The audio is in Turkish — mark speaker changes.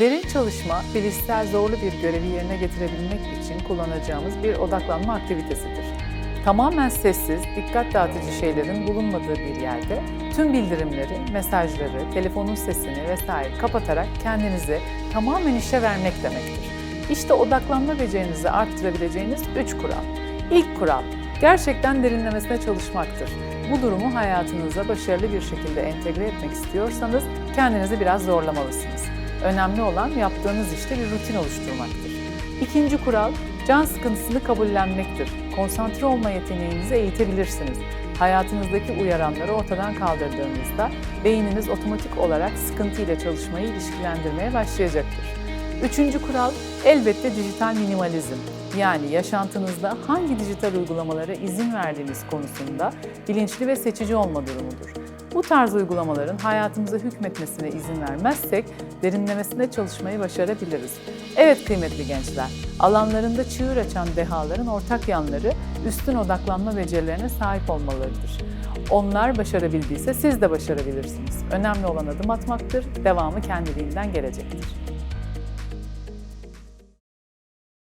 Speaker 1: Derin çalışma, bilişsel zorlu bir görevi yerine getirebilmek için kullanacağımız bir odaklanma aktivitesidir. Tamamen sessiz, dikkat dağıtıcı şeylerin bulunmadığı bir yerde tüm bildirimleri, mesajları, telefonun sesini vesaire kapatarak kendinizi tamamen işe vermek demektir. İşte odaklanma becerinizi arttırabileceğiniz 3 kural. İlk kural, gerçekten derinlemesine çalışmaktır. Bu durumu hayatınıza başarılı bir şekilde entegre etmek istiyorsanız kendinizi biraz zorlamalısınız. Önemli olan yaptığınız işte bir rutin oluşturmaktır. İkinci kural, can sıkıntısını kabullenmektir. Konsantre olma yeteneğinizi eğitebilirsiniz. Hayatınızdaki uyaranları ortadan kaldırdığınızda beyniniz otomatik olarak sıkıntı ile çalışmayı ilişkilendirmeye başlayacaktır. Üçüncü kural elbette dijital minimalizm. Yani yaşantınızda hangi dijital uygulamalara izin verdiğiniz konusunda bilinçli ve seçici olma durumudur. Bu tarz uygulamaların hayatımıza hükmetmesine izin vermezsek derinlemesine çalışmayı başarabiliriz. Evet kıymetli gençler, alanlarında çığır açan dehaların ortak yanları üstün odaklanma becerilerine sahip olmalarıdır. Onlar başarabildiyse siz de başarabilirsiniz. Önemli olan adım atmaktır, devamı kendiliğinden gelecektir.